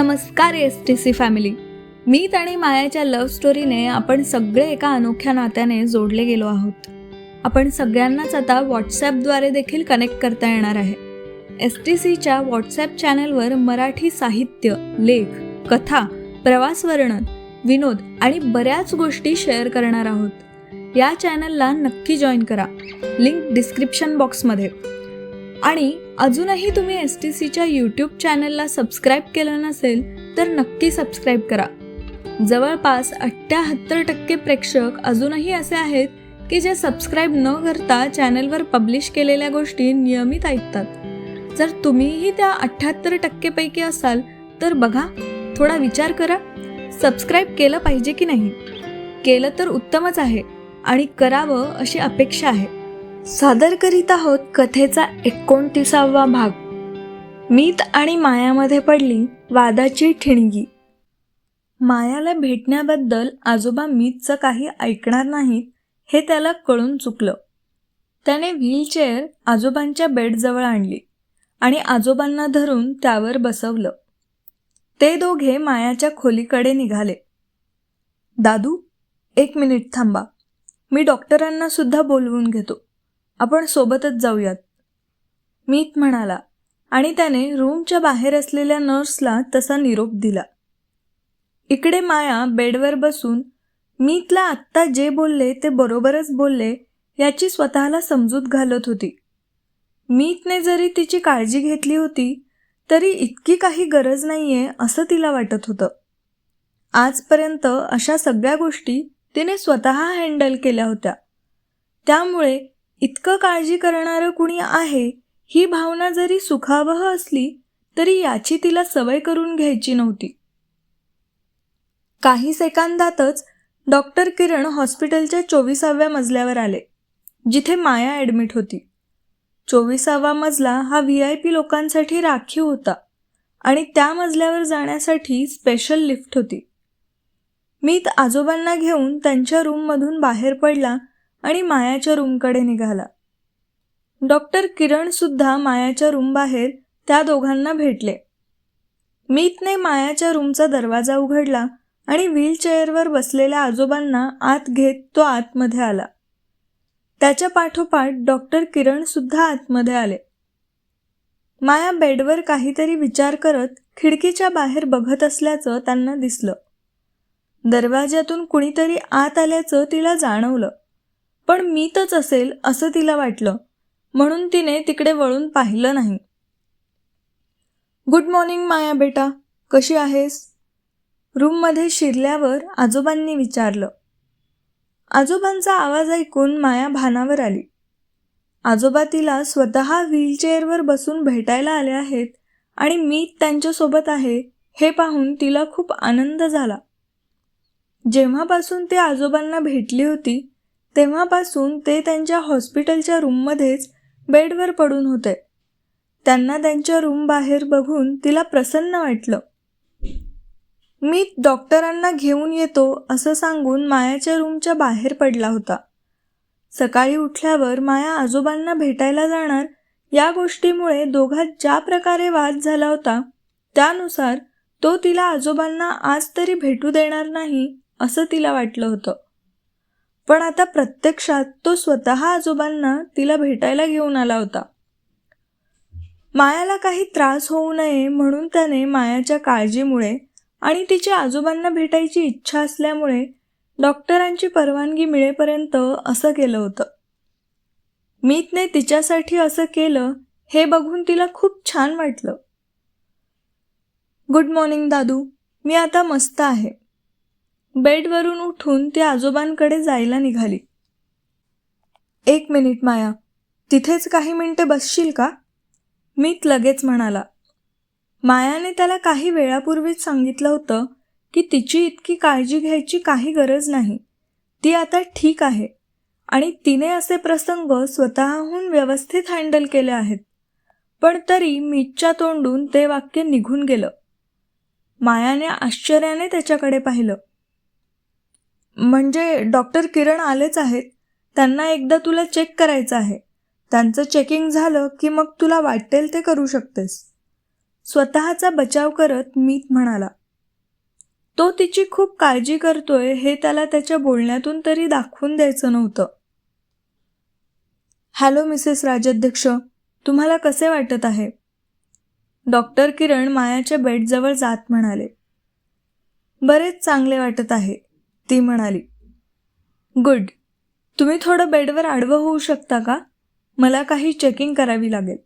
नमस्कार S T C family मी आणि मायाच्या लव्ह स्टोरीने आपण सगळे एका अनोख्या नात्याने जोडले गेलो आहोत. आपण सगळ्यांनाच आता व्हॉट्सॲपद्वारे देखील कनेक्ट करता येणार आहे. एस टी सीच्या व्हॉट्सॲप चॅनलवर मराठी साहित्य लेख कथा प्रवास वर्णन विनोद आणि बऱ्याच गोष्टी शेअर करणार आहोत. या चॅनलला नक्की जॉईन करा. लिंक डिस्क्रिप्शन बॉक्समध्ये आणि अजूनही तुम्ही एस टी सीच्या यूट्यूब चॅनलला सबस्क्राईब केलं नसेल तर नक्की सबस्क्राईब करा. जवळपास अठ्ठ्याहत्तर टक्के प्रेक्षक अजूनही असे आहेत की जे सबस्क्राईब न करता चॅनलवर पब्लिश केलेल्या गोष्टी नियमित ऐकतात. जर तुम्हीही त्या अठ्ठ्याहत्तर टक्केपैकी असाल तर बघा थोडा विचार करा सबस्क्राईब केलं पाहिजे की नाही? केलं तर उत्तमच आहे आणि करावं अशी अपेक्षा आहे. सादर करीत आहोत कथेचा एकोणतीसावा भाग. मीत आणि मायामध्ये पडली वादाची ठिणगी. मायाला भेटण्याबद्दल आजोबा मीतचं काही ऐकणार नाहीत हे त्याला कळून चुकलं. त्याने व्हीलचेअर आजोबांच्या बेडजवळ आणली आणि आजोबांना धरून त्यावर बसवलं. ते दोघे मायाच्या खोलीकडे निघाले. दादू एक मिनिट थांबा. मी डॉक्टरांना सुद्धा बोलवून घेतो. आपण सोबतच जाऊयात. मीत म्हणाला आणि त्याने रूमच्या बाहेर असलेल्या नर्सला तसा निरोप दिला. इकडे माया बेडवर बसून मीतला आत्ता जे बोलले ते बरोबरच बोलले याची स्वतःला समजूत घालत होती. मीतने जरी तिची काळजी घेतली होती तरी इतकी काही गरज नाहीये असं तिला वाटत होतं. आजपर्यंत अशा सगळ्या गोष्टी तिने स्वतः हँडल केल्या होत्या. त्यामुळे इतकं काळजी करणारं कुणी आहे ही भावना जरी सुखावह असली तरी याची तिला सवय करून घ्यायची नव्हती. काही सेकंदातच डॉक्टर किरण हॉस्पिटलच्या चोवीसाव्या मजल्यावर आले जिथे माया ॲडमिट होती. चोवीसावा मजला हा व्ही आय पी लोकांसाठी राखीव होता आणि त्या मजल्यावर जाण्यासाठी स्पेशल लिफ्ट होती. मीत आजोबांना घेऊन त्यांच्या रूममधून बाहेर पडला आणि मायाच्या रूमकडे निघाला. डॉक्टर किरण सुद्धा मायाच्या रूम बाहेर त्या दोघांना भेटले. मीतने मायाच्या रूमचा दरवाजा उघडला आणि व्हीलचेअरवर बसलेल्या आजोबांना आत घेत तो आतमध्ये आला. त्याच्या पाठोपाठ डॉक्टर किरण सुद्धा आतमध्ये आले. माया बेडवर काहीतरी विचार करत खिडकीच्या बाहेर बघत असल्याचं त्यांना दिसलं. दरवाज्यातून कुणीतरी आत आल्याचं तिला जाणवलं. पण मीतच असेल असं तिला वाटलं. म्हणून तिने तिकडे वळून पाहिलं नाही. गुड मॉर्निंग माया बेटा. कशी आहेस? रूममध्ये शिरल्यावर आजोबांनी विचारलं. आजोबांचा आवाज ऐकून माया भानावर आली. आजोबा तिला स्वतः व्हीलचेअरवर बसून भेटायला आले आहेत आणि मी त्यांच्यासोबत आहे हे पाहून तिला खूप आनंद झाला. जेव्हापासून ती आजोबांना भेटली होती तेव्हापासून ते त्यांच्या हॉस्पिटलच्या रूममध्येच बेडवर पडून होते. त्यांना त्यांच्या रूम बाहेर बघून तिला प्रसन्न वाटलं. मी डॉक्टरांना घेऊन येतो असं सांगून मायाच्या रूमच्या बाहेर पडला होता. सकाळी उठल्यावर माया आजोबांना भेटायला जाणार या गोष्टीमुळे दोघात ज्या प्रकारे वाद झाला होता त्यानुसार तो तिला आजोबांना आज तरी भेटू देणार नाही असं तिला वाटलं होतं. पण आता प्रत्यक्षात तो स्वतः आजोबांना तिला भेटायला घेऊन आला होता. मायाला काही त्रास होऊ नये म्हणून त्याने मायाच्या काळजीमुळे आणि तिच्या आजोबांना भेटायची इच्छा असल्यामुळे डॉक्टरांची परवानगी मिळेपर्यंत असं केलं होतं. मीतने तिच्यासाठी असं केलं हे बघून तिला खूप छान वाटलं. गुड मॉर्निंग दादू मी आता मस्त आहे. बेडवरून उठून ती आजोबांकडे जायला निघाली. एक मिनिट माया. तिथेच काही मिनिटे बसशील का? मीत लगेच म्हणाला. मायाने त्याला काही वेळापूर्वीच सांगितलं होतं की तिची इतकी काळजी घ्यायची काही गरज नाही. ती आता ठीक आहे. आणि तिने असे प्रसंग स्वतःहून व्यवस्थित हँडल केले आहेत. पण तरी मीतच्या तोंडून ते वाक्य निघून गेलं. मायाने आश्चर्याने त्याच्याकडे पाहिलं. म्हणजे डॉक्टर किरण आलेच आहेत. त्यांना एकदा तुला चेक करायचं आहे. त्यांचं चेकिंग झालं की मग तुला वाटेल ते करू शकतेस. स्वतःचा बचाव करत मीत म्हणाला. तो तिची खूप काळजी करतोय हे त्याला त्याच्या बोलण्यातून तरी दाखवून द्यायचं नव्हतं. Hello Mrs Rajadhyaksha. तुम्हाला कसे वाटत आहे? डॉक्टर किरण मायाच्या बेडजवळ जात म्हणाले. बरेच चांगले वाटत आहे. ती म्हणाली गुड. तुम्ही थोडं बेडवर आडवं होऊ शकता का? मला काही चेकिंग करावी लागेल.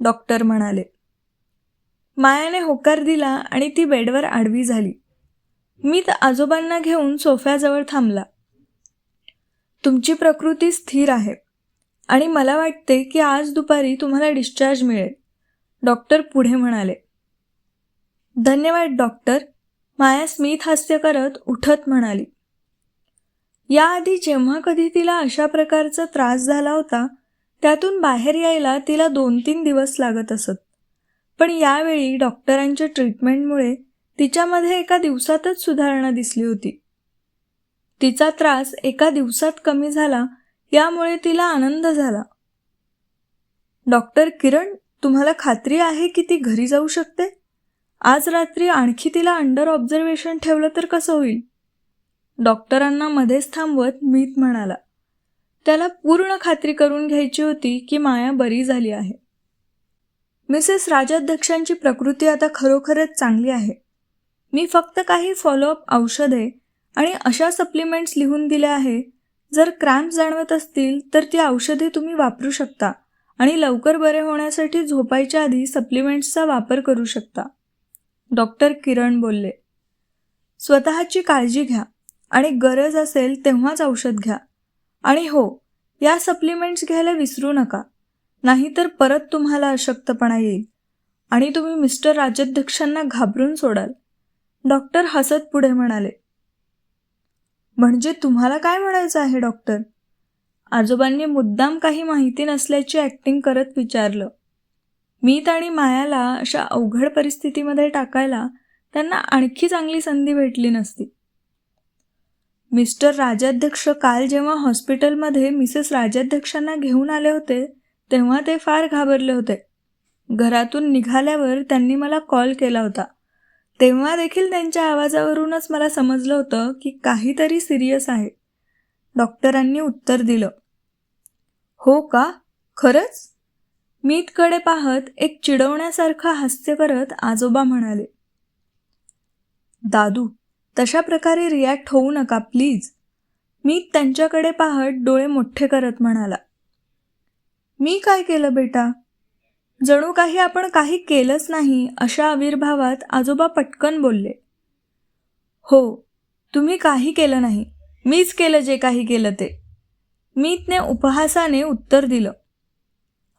डॉक्टर म्हणाले मायाने होकार दिला आणि ती बेडवर आडवी झाली. मी तर आजोबांना घेऊन सोफ्याजवळ थांबला. तुमची प्रकृती स्थिर आहे आणि मला वाटते की आज दुपारी तुम्हाला डिस्चार्ज मिळेल. डॉक्टर पुढे म्हणाले धन्यवाद डॉक्टर. माया स्मित हास्य करत उठत म्हणाली याआधी जेव्हा कधी तिला अशा प्रकारचा त्रास झाला होता त्यातून बाहेर यायला तिला दोन तीन दिवस लागत असत. पण यावेळी डॉक्टरांच्या ट्रीटमेंटमुळे तिच्यामध्ये एका दिवसातच सुधारणा दिसली होती. तिचा त्रास एका दिवसात कमी झाला यामुळे तिला आनंद झाला. डॉक्टर किरण तुम्हाला खात्री आहे की ती घरी जाऊ शकते? आज रात्री आणखी तिला अंडर ऑब्झर्वेशन ठेवलं तर कसं होईल? डॉक्टरांना मध्येच थांबवत मीत म्हणाला त्याला पूर्ण खात्री करून घ्यायची होती की माया बरी झाली आहे. मिसेस राजाध्यक्षांची प्रकृती आता खरोखरच चांगली आहे. मी फक्त काही फॉलोअप औषधे आणि अशा सप्लिमेंट्स लिहून दिल्या आहे. जर क्रॅम्प जाणवत असतील तर ती औषधे तुम्ही वापरू शकता आणि लवकर बरे होण्यासाठी झोपायच्या आधी सप्लिमेंट्सचा वापर करू शकता. डॉक्टर किरण बोलले स्वतःची काळजी घ्या आणि गरज असेल तेव्हाच औषध घ्या. आणि हो या सप्लिमेंट्स घ्यायला विसरू नका नाहीतर परत तुम्हाला अशक्तपणा येईल आणि तुम्ही मिस्टर राजाध्यक्षांना घाबरून सोडाल. डॉक्टर हसत पुढे म्हणाले म्हणजे तुम्हाला काय म्हणायचं आहे डॉक्टर? आजोबांनी मुद्दाम काही माहिती नसल्याची ॲक्टिंग करत विचारलं. मीत आणि मायाला अशा अवघड परिस्थितीमध्ये टाकायला त्यांना आणखी चांगली संधी भेटली नसती. मिस्टर राजाध्यक्ष काल जेव्हा हॉस्पिटलमध्ये मिसेस राजाध्यक्षांना घेऊन आले होते तेव्हा ते फार घाबरले होते. घरातून निघाल्यावर त्यांनी मला कॉल केला होता. तेव्हा देखील त्यांच्या आवाजावरूनच मला समजलं होतं की काहीतरी सिरियस आहे. डॉक्टरांनी उत्तर दिलं. हो का? खरंच? मीतकडे पाहत एक चिडवण्यासारखं हास्य करत आजोबा म्हणाले दादू तशा प्रकारे रिॲक्ट होऊ नका प्लीज मीत त्यांच्याकडे पाहत डोळे मोठे करत म्हणाला मी काय केलं बेटा? जणू काही आपण काही केलंच नाही अशा आविर्भावात आजोबा पटकन बोलले हो तुम्ही काही केलं नाही मीच केलं जे काही केलं ते. मीतने उपहासाने उत्तर दिलं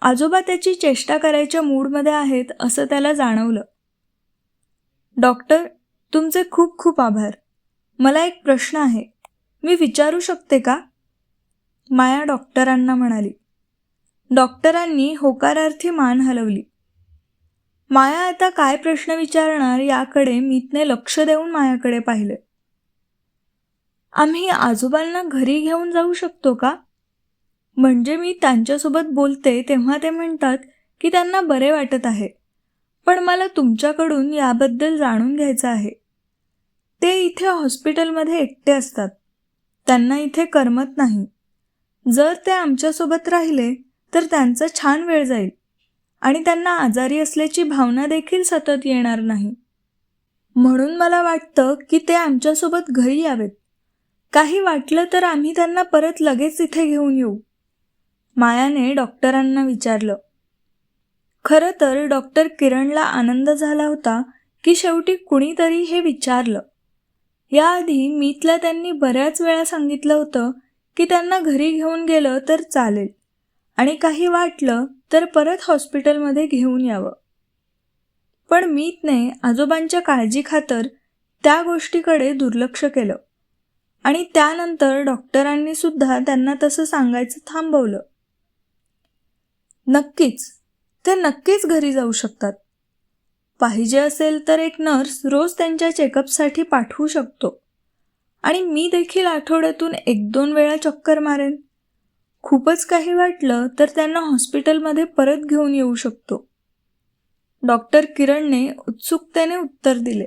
आजोबा त्याची चेष्टा करायच्या मूडमध्ये आहेत असं त्याला जाणवलं. डॉक्टर तुमचे खूप खूप आभार. मला एक प्रश्न आहे. मी विचारू शकते का? माया डॉक्टरांना म्हणाली. डॉक्टरांनी होकारार्थी मान हलवली. माया आता काय प्रश्न विचारणार याकडे मीतने लक्ष देऊन मायाकडे पाहिले. आम्ही आजोबांना घरी घेऊन जाऊ शकतो का? म्हणजे मी त्यांच्यासोबत बोलते तेव्हा ते म्हणतात की त्यांना बरे वाटत आहे. पण मला तुमच्याकडून याबद्दल जाणून घ्यायचं आहे. ते इथे हॉस्पिटलमध्ये एकटे असतात. त्यांना इथे करमत नाही. जर ते आमच्यासोबत राहिले तर त्यांचा छान वेळ जाईल. आणि त्यांना आजारी असल्याची भावना देखील सतत येणार नाही. म्हणून मला वाटतं की ते आमच्यासोबत घरी यावेत. काही वाटलं तर आम्ही त्यांना परत लगेच इथे घेऊन येऊ. मायाने डॉक्टरांना विचारलं. खरं तर डॉक्टर किरणला आनंद झाला होता की शेवटी कुणीतरी हे विचारलं. याआधी मीतला त्यांनी बऱ्याच वेळा सांगितलं होतं की त्यांना घरी घेऊन गेलं तर चालेल आणि काही वाटलं तर परत हॉस्पिटलमध्ये घेऊन यावं. पण मीतने आजोबांच्या काळजी खातर त्या गोष्टीकडे दुर्लक्ष केलं आणि त्यानंतर डॉक्टरांनी सुद्धा त्यांना तसं सांगायचं थांबवलं. नक्कीच. ते नक्कीच घरी जाऊ शकतात. पाहिजे असेल तर एक नर्स रोज त्यांच्या चेकअपसाठी पाठवू शकतो. आणि मी देखील आठवड्यातून एक दोन वेळा चक्कर मारेन. खूपच काही वाटलं तर त्यांना हॉस्पिटलमध्ये परत घेऊन येऊ शकतो. डॉक्टर किरणने उत्सुकतेने उत्तर दिले.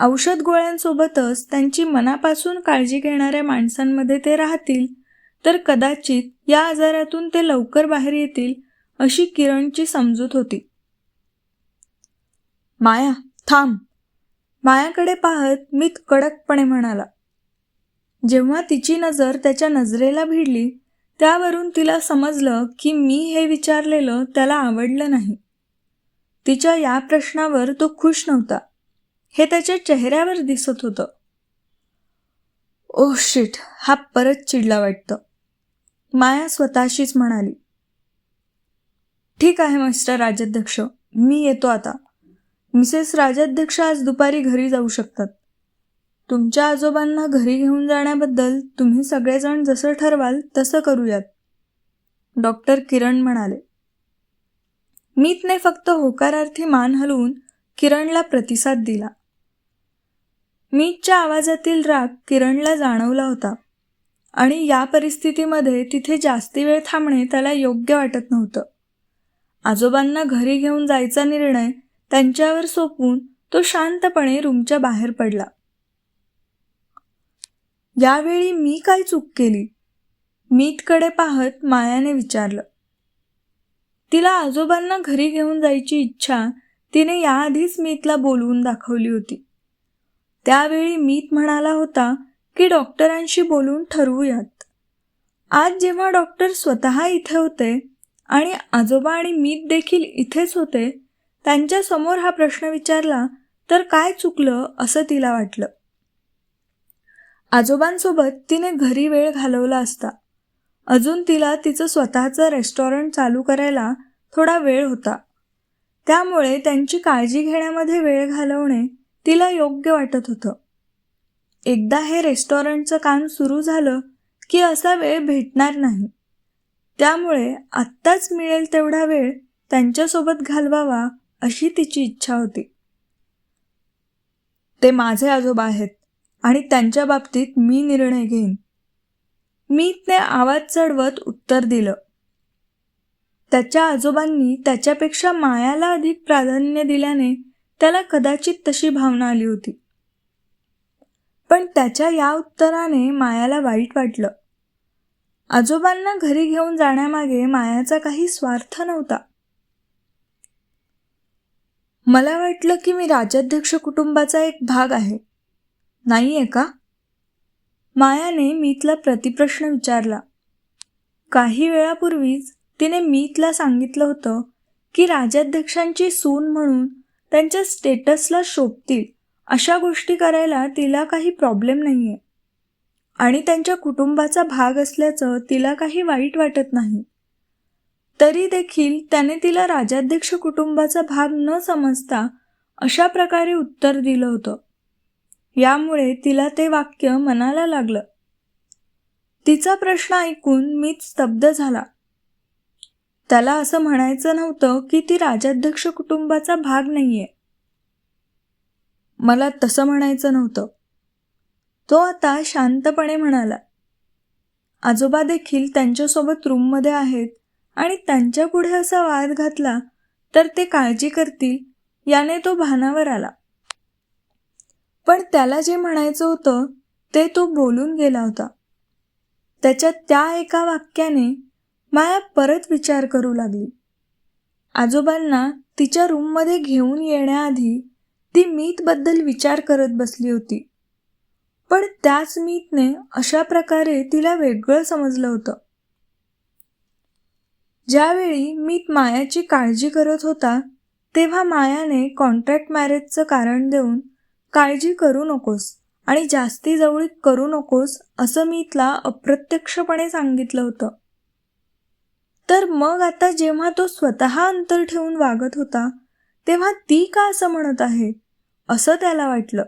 औषध गोळ्यांसोबतच त्यांची मनापासून काळजी घेणाऱ्या माणसांमध्ये ते राहतील तर कदाचित या आजारातून ते लवकर बाहेर येतील अशी किरणची समजूत होती. माया थांब. मायाकडे पाहत मीत कडकपणे म्हणाला. जेव्हा तिची नजर त्याच्या नजरेला भिडली त्यावरून तिला समजलं की मी हे विचारलेलं त्याला आवडलं नाही. तिच्या या प्रश्नावर तो खुश नव्हता. हे त्याच्या चेहऱ्यावर दिसत होतं. Oh shit. हा परत चिडला वाटतं. माया स्वतःशीच म्हणाली ठीक आहे मिस्टर राजाध्यक्ष मी येतो आता. मिसेस राजाध्यक्ष आज दुपारी घरी जाऊ शकतात. तुमच्या आजोबांना घरी घेऊन जाण्याबद्दल तुम्ही सगळेजण जसं ठरवाल तसं करूयात. डॉक्टर किरण म्हणाले मीतने फक्त होकारार्थी मान हलवून किरणला प्रतिसाद दिला. मीतच्या आवाजातील राग किरणला जाणवला होता. आणि या परिस्थितीमध्ये तिथे जास्ती वेळ थांबणे त्याला योग्य वाटत नव्हतं. आजोबांना घरी घेऊन जायचा निर्णय त्यांच्यावर सोपवून तो शांतपणे रूमच्या बाहेर पडला. यावेळी मी काय चूक केली? मीतकडे पाहत मायाने विचारलं. तिला आजोबांना घरी घेऊन जायची इच्छा तिने याआधीच मीतला बोलवून दाखवली होती. त्यावेळी मीत म्हणाला होता की डॉक्टरांशी बोलून ठरवूयात. आज जेव्हा डॉक्टर स्वतः इथे होते आणि आजोबा आणि मीत देखील इथेच होते त्यांच्यासमोर हा प्रश्न विचारला तर काय चुकलं असं तिला वाटलं. आजोबांसोबत तिने घरी वेळ घालवला असता. अजून तिला तिचं स्वतःचं रेस्टॉरंट चालू करायला थोडा वेळ होता. त्यामुळे त्यांची काळजी घेण्यामध्ये वेळ घालवणे तिला योग्य वाटत होतं. एकदा हे रेस्टॉरंटचं काम सुरू झालं की असा वेळ भेटणार नाही. त्यामुळे आत्ताच मिळेल तेवढा वेळ त्यांच्यासोबत घालवावा अशी तिची इच्छा होती. ते माझे आजोबा आहेत आणि त्यांच्या बाबतीत मी निर्णय घेईन. मीतने आवाज चढवत उत्तर दिलं. त्याच्या आजोबांनी त्याच्यापेक्षा मायाला अधिक प्राधान्य दिल्याने त्याला कदाचित तशी भावना आली होती. पण त्याच्या या उत्तराने मायाला वाईट वाटलं. आजोबांना घरी घेऊन जाण्यामागे मायाचा काही स्वार्थ नव्हता. मला वाटलं की मी राजाध्यक्ष कुटुंबाचा एक भाग आहे. नाही आहे का? मायाने मीतला प्रतिप्रश्न विचारला. काही वेळापूर्वीच तिने मीतला सांगितलं होतं की राजाध्यक्षांची सून म्हणून त्यांच्या स्टेटसला शोभतील. अशा गोष्टी करायला तिला काही प्रॉब्लेम नाही आहे आणि त्यांच्या कुटुंबाचा भाग असल्याचं तिला काही वाईट वाटत नाही. तरी देखील त्याने तिला राजाध्यक्ष कुटुंबाचा भाग न समजता अशा प्रकारे उत्तर दिलं होतं. यामुळे तिला ते वाक्य मनाला लागलं. तिचा प्रश्न ऐकून मीच स्तब्ध झाला. त्याला असं म्हणायचं नव्हतं की ती राजाध्यक्ष कुटुंबाचा भाग नाहीये. मला तसं म्हणायचं नव्हतं. तो आता शांतपणे म्हणाला आजोबा देखील त्यांच्यासोबत रूममध्ये आहेत आणि त्यांच्या पुढे असा वाद घातला तर ते काळजी करतील याने तो भानावर आला. पण त्याला जे म्हणायचं होतं ते तो बोलून गेला होता. त्याच्या त्या एका वाक्याने माया परत विचार करू लागली. आजोबांना तिच्या रूममध्ये घेऊन येण्याआधी ती मीतबद्दल विचार करत बसली होती. पण त्याच मीतने अशा प्रकारे तिला वेगळं समजलं होतं. ज्यावेळी मीत मायाची काळजी करत होता तेव्हा मायाने कॉन्ट्रॅक्ट मॅरेजचं कारण देऊन काळजी करू नकोस आणि जास्ती जवळीक करू नकोस असं मीतला अप्रत्यक्षपणे सांगितलं होतं. तर मग आता जेव्हा तो स्वतः अंतर ठेवून वागत होता तेव्हा ती का असं म्हणत आहे? असं त्याला वाटलं.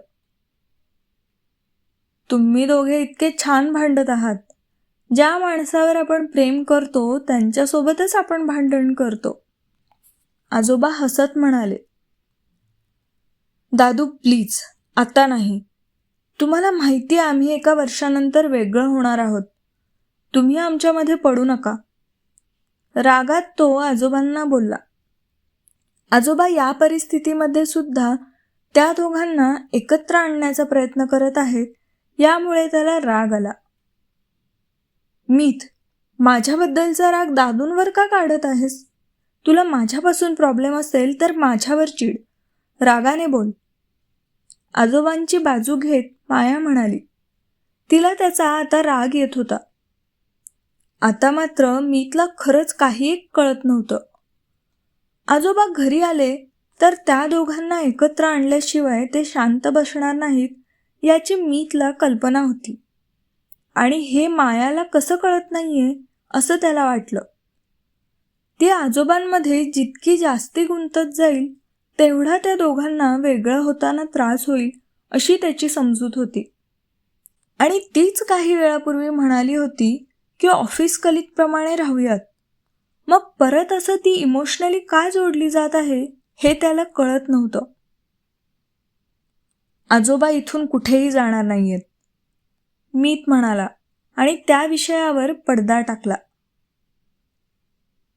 तुम्ही दोघे इतके छान भांडत आहात. ज्या माणसावर आपण प्रेम करतो त्यांच्यासोबतच आपण भांडण करतो. आजोबा हसत म्हणाले दादू प्लीज आता नाही. तुम्हाला माहिती आहे आम्ही एका वर्षानंतर वेगळं होणार आहोत. तुम्ही आमच्यामध्ये पडू नका. रागात तो आजोबांना बोलला आजोबा या परिस्थितीमध्ये सुद्धा त्या दोघांना एकत्र आणण्याचा प्रयत्न करत आहेत यामुळे त्याला राग आला. मीत माझ्याबद्दलचा राग दादूंवर का काढत आहेस? तुला माझ्यापासून प्रॉब्लेम असेल तर माझ्यावर चिड. रागाने बोल. आजोबांची बाजू घेत माया म्हणाली तिला त्याचा आता राग येत होता. आता मात्र मीतला खरंच काही एक कळत नव्हतं. आजोबा घरी आले तर त्या दोघांना एकत्र आणल्याशिवाय ते शांत बसणार नाहीत याची मीतला कल्पना होती. आणि हे मायाला कसं कळत नाहीये असं त्याला वाटलं. ती आजोबांमध्ये जितकी जास्ती गुंतत जाईल तेवढा त्या दोघांना वेगळं होताना त्रास होईल अशी त्याची समजूत होती. आणि तीच काही वेळापूर्वी म्हणाली होती की ऑफिस कलिकप्रमाणे राहूयात. मग परत असं ती इमोशनली का जोडली जात आहे? हे त्याला कळत नव्हतं. आजोबा इथून कुठेही जाणार नाहीयेत. मीत म्हणाला आणि त्या विषयावर पडदा टाकला.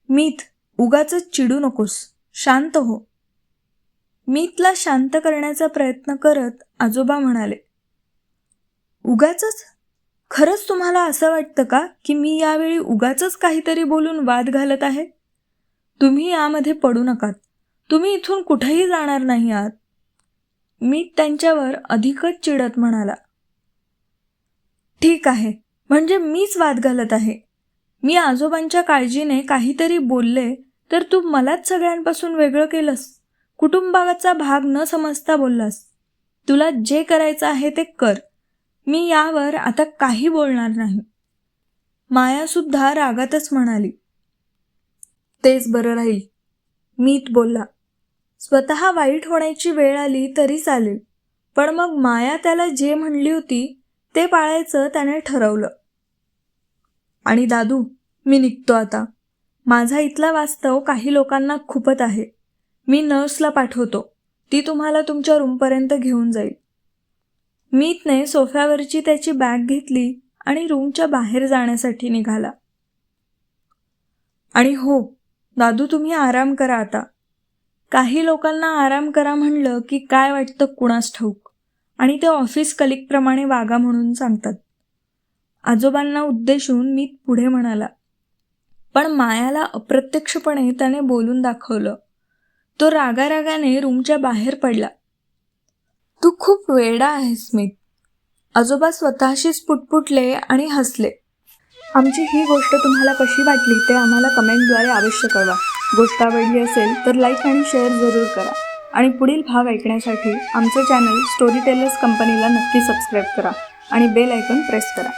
मीत उगाच चिडू नकोस. शांत हो. मीतला शांत करण्याचा प्रयत्न करत आजोबा म्हणाले उगाच खरंच तुम्हाला असं वाटतं का की मी यावेळी उगाच काहीतरी बोलून वाद घालत आहे? तुम्ही यामध्ये पडू नकात. तुम्ही इथून कुठेही जाणार नाही आहात. मी त्यांच्यावर अधिकच चिडत म्हणाला. ठीक आहे. म्हणजे मीच वाद घालत आहे. मी आजोबांच्या काळजीने काहीतरी बोलले तर तू मलाच सगळ्यांपासून वेगळं केलंस. कुटुंबाचा भाग न समजता बोललास. तुला जे करायचं आहे ते कर. मी यावर आता काही बोलणार नाही. मायासुद्धा रागातच म्हणाली. तेच बरं राहील. मीत बोलला. स्वतः वाईट होण्याची वेळ आली तरी चालेल. पण मग माया त्याला जे म्हणली होती ते पाळायचं त्याने ठरवलं. आणि दादू मी निघतो आता. माझा इथला वास्तव काही लोकांना खूपत आहे. मी नर्सला पाठवतो. ती तुम्हाला तुमच्या रूमपर्यंत घेऊन जाईल. मीतने सोफ्यावरची त्याची बॅग घेतली आणि रूमच्या बाहेर जाण्यासाठी निघाला. आणि हो दादू तुम्ही आराम करा आता. काही लोकांना आराम करा म्हणलं की काय वाटतं कुणास ठाऊक? आणि ते ऑफिस कलिकप्रमाणे वागा म्हणून सांगतात. आजोबांना उद्देशून मी पुढे म्हणाला पण मायाला अप्रत्यक्षपणे त्याने बोलून दाखवलं. तो रागारागाने रूमच्या बाहेर पडला. तू खूप वेडा आहेस मी आजोबा स्वतःशीच पुटपुटले आणि हसले. आमची ही गोष्ट तुम्हाला कशी वाटली ते आम्हाला कमेंटद्वारे अवश्य कळवा. गोष्ट आवडली असेल तर लाईक आणि शेअर जरूर करा. आणि पुढील भाग ऐकण्यासाठी आमचं चॅनल स्टोरी टेलर्स कंपनीला नक्की सबस्क्राईब करा आणि बेल आयकॉन प्रेस करा.